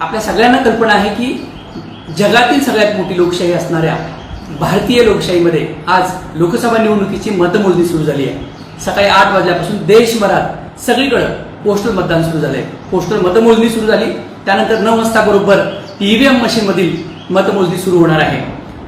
आपल्या सगळ्यांना कल्पना आहे की जगातील सगळ्यात मोठी लोकशाही असणाऱ्या भारतीय लोकशाहीमध्ये आज लोकसभा निवडणुकीची मतमोजणी सुरू झाली आहे. सकाळी आठ वाजल्यापासून देशभरात सगळीकडं पोस्टल मतदान सुरू झालंय. पोस्टल मतमोजणी सुरू झाली. त्यानंतर नऊ वाजता बरोबर ईव्हीएम मशीनमधील मतमोजणी सुरू होणार आहे.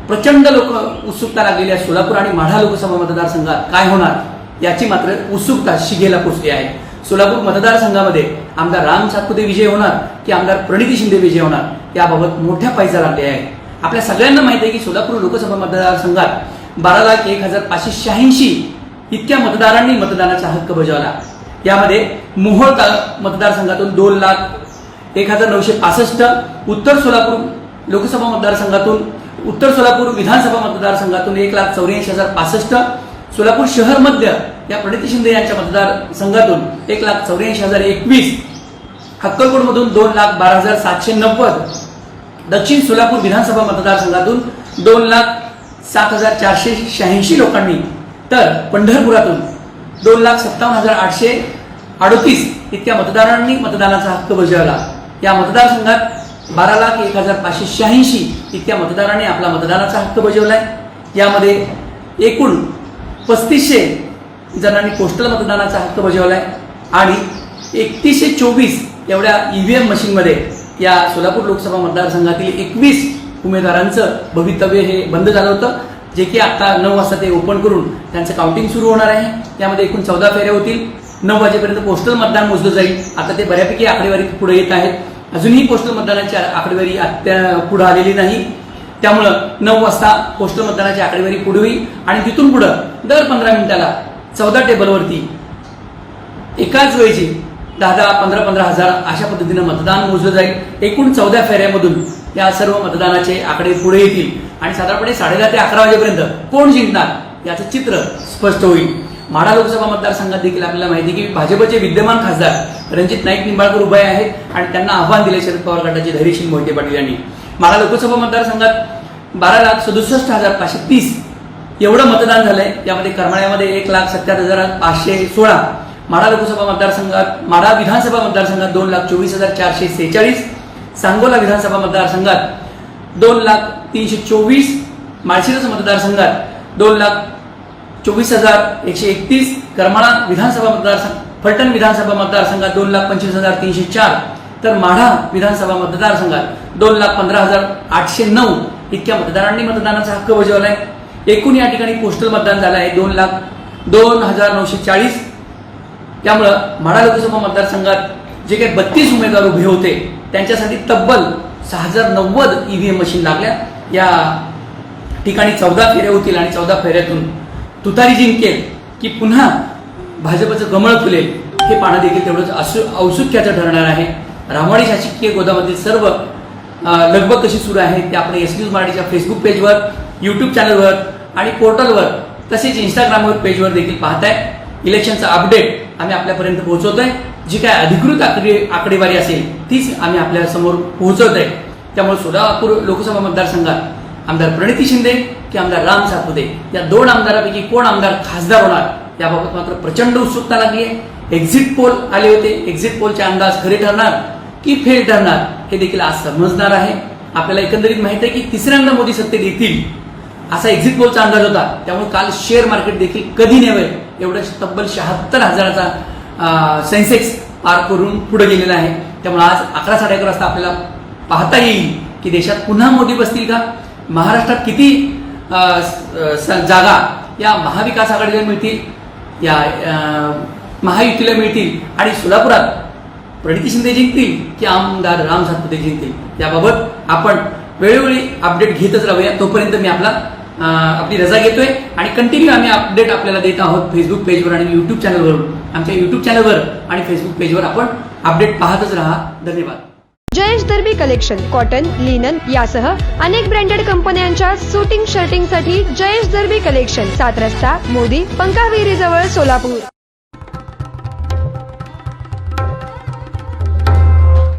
प्रचंड लोक उत्सुकता लागलेल्या सोलापूर आणि माढा लोकसभा मतदारसंघात काय होणार याची मात्र उत्सुकता शिगेला पोचली आहे. सोलापूर मतदारसंघामध्ये आमदार राम सातपुते विजय होणार की आमदार प्रणिती शिंदे विजय होणार याबाबत मोठ्या पैसा लागल्या आहे आपल्या सगळ्यांना माहिती आहे की सोलापूर लोकसभा मतदारसंघात बारा लाख एक हजार पाचशे शहाऐंशी इतक्या मतदारांनी मतदानाचा हक्क बजावला. यामध्ये मोहोळ मतदारसंघातून दोन लाख एक हजार नऊशे पासष्ट उत्तर सोलापूर लोकसभा मतदारसंघातून उत्तर सोलापूर विधानसभा मतदारसंघातून एक लाख चौऱ्याऐंशी हजार पासष्ट सोलापूर शहर मध्य या प्रणिती शिंदे यांच्या मतदारसंघातून एक लाख चौऱ्याऐंशी हजार एकवीस अक्कलकोटमधून दोन लाख बारा हजार सातशे नव्वद दक्षिण सोलापूर विधानसभा मतदारसंघातून दोन लाख सात हजार चारशे शहाऐंशी लोकांनी तर पंढरपुरातून दोन लाख सत्तावन्न हजार आठशे अडतीस इतक्या मतदारांनी मतदानाचा हक्क बजावला. या मतदारसंघात बारा लाख एक हजार पाचशे शहाऐंशी इतक्या मतदारांनी आपला मतदानाचा हक्क बजावला आहे यामध्ये एकूण पस्तीसशे जणांनी पोस्टल मतदानाचा हक्क बजावलाय. आणि एकतीसशे चोवीस एवढ्या ईव्हीएम मशीनमध्ये या सोलापूर लोकसभा मतदारसंघातील एकवीस उमेदवारांचं भवितव्य हे बंद झालं होतं जे की आता नऊ वाजता ते ओपन करून त्यांचं काउंटिंग सुरू होणार आहे. यामध्ये एकूण चौदा फेऱ्या होतील. नऊ वाजेपर्यंत पोस्टल मतदान मोजलं जाईल. आता ते बऱ्यापैकी आकडेवारी पुढे येत आहेत. अजूनही पोस्टल मतदानाची आकडेवारी आत्या पुढे आलेली नाही. त्यामुळं नऊ वाजता पोस्टल मतदानाची आकडेवारी पुढे होईल. आणि तिथून पुढं दर पंधरा मिनिटाला चौदा टेबलवरती एकाच वेळची दहा दहा पंधरा पंधरा हजार अशा पद्धतीनं मतदान मोजलं जाईल. एकूण चौदा फेऱ्यामधून या सर्व मतदानाचे आकडे पुढे येतील. आणि साधारणपणे साडेदहा ते अकरा वाजेपर्यंत कोण जिंकणार याचं चित्र स्पष्ट होईल. माढा लोकसभा मतदारसंघात देखील आपल्याला माहिती की भाजपचे विद्यमान खासदार रणजित नाईक निंबाळकर उभे आहेत आणि त्यांना आव्हान दिले शरद पवार गटाचे धैर्यशील मोहिते पाटील यांनी. माढा लोकसभा मतदारसंघात बारा लाख सदुसष्ट हजार पाचशे तीस एवढं मतदान झालंय. यामध्ये करमाळ्यामध्ये एक लाख सत्याहत्तर हजार पाचशे सोळा माढा लोकसभा मतदारसंघात माढा विधानसभा मतदारसंघात दोन लाख चोवीस हजार चारशे सेहेचाळीस सांगोला विधानसभा मतदारसंघात दोन लाख तीनशे चोवीस माळशिरस मतदारसंघात दोन लाख चोवीस हजार एकशे एकतीस करमाळा विधानसभा मतदारसंघ फलटण विधानसभा मतदारसंघात दोन लाख पंचवीस हजार तीनशे चार तर माढा विधानसभा मतदारसंघात दोन लाख पंधरा हजार आठशे नऊ. इतक्या मतदारांनी मतदानाचा हक्क बजावलाय. एकूण या ठिकाणी पोस्टल मतदान झालं आहे. दोन लाख दोन हजार नऊशे चाळीस. त्यामुळं म्हाडा लोकसभा मतदारसंघात जे काही बत्तीस उमेदवार उभे होते त्यांच्यासाठी तब्बल सहा हजार नव्वद ईव्हीएम मशीन लागल्या. या ठिकाणी चौदा फेऱ्या होतील आणि चौदा फेऱ्यातून तुतारी जिंकेल की पुन्हा भाजपचं कमळ फुलेल हे पाहणं देखील तेवढंच असु औत्सुक्याचं ठरणार आहे. रामवाडी शासकीय गोदामातील सर्व लगभग लगबग कशी सुरू आहे ते आपण एस न्यूज मराठीच्या फेसबुक पेजवर यूट्यूब चॅनलवर आणि पोर्टलवर तसेच इंस्टाग्रामवर पेजवर देखील पाहताय. इलेक्शनचं अपडेट आम्ही आपल्यापर्यंत पोहोचवतोय. जी काय अधिकृत आकडे आकडेवारी असेल तीच आम्ही आपल्यासमोर पोहोचवतोय. त्यामुळे सोलापूर लोकसभा मतदारसंघात आमदार प्रणिती शिंदे की आमदार राम सातपुते या दोन आमदारापैकी कोण आमदार खासदार होणार याबाबत मात्र प्रचंड उत्सुकता लागली आहे. एक्झिट पोल आले होते. एक्झिट पोलचे अंदाज खरे ठरणार की फेल ठरणार हे देखील आज समजणार आहे. आपल्याला एकंदरीत माहीत आहे की तिसऱ्यांदा मोदी सत्तेत येतील. असा एक्झिट पोलचा अंदाज होता. त्यामुळे काल शेअर मार्केट देखील कधी नव्हे एवढं तब्बल शहात्तर हजाराचा सेन्सेक्स पार करून पुढे गेलेला आहे. त्यामुळे आज अकरा साडे अकरा वाजता आपल्याला पाहता येईल की देशात पुन्हा मोदी बसतील का? महाराष्ट्रात किती स- जागा या महाविकास आघाडीला मिळतील? या महायुतीला मिळतील? आणि सोलापुरात प्रणिती शिंदे जिंकतील की आमदार राम सातपुते जिंकतील? याबाबत आपण वेळोवेळी अपडेट घेतच राहूया. तोपर्यंत मी आपला आपली रजा घेतोय. आणि कंटिन्यू आम्ही अपडेट आपल्याला देत आहोत फेसबुक पेजवर आणि युट्यूब चॅनलवरून आमच्या युट्यूब चॅनलवर आणि फेसबुक पेजवर आपण अपडेट पाहतच राहा. धन्यवाद. Jayesh Darbi collection cotton linen यासह अनेक ब्रँडेड कंपन्यांच्या सुटिंग शर्टिंगसाठी जयेश दर्बी कलेक्शन सात रस्ता मोदी पंकाविरी जवळ सोलापूर.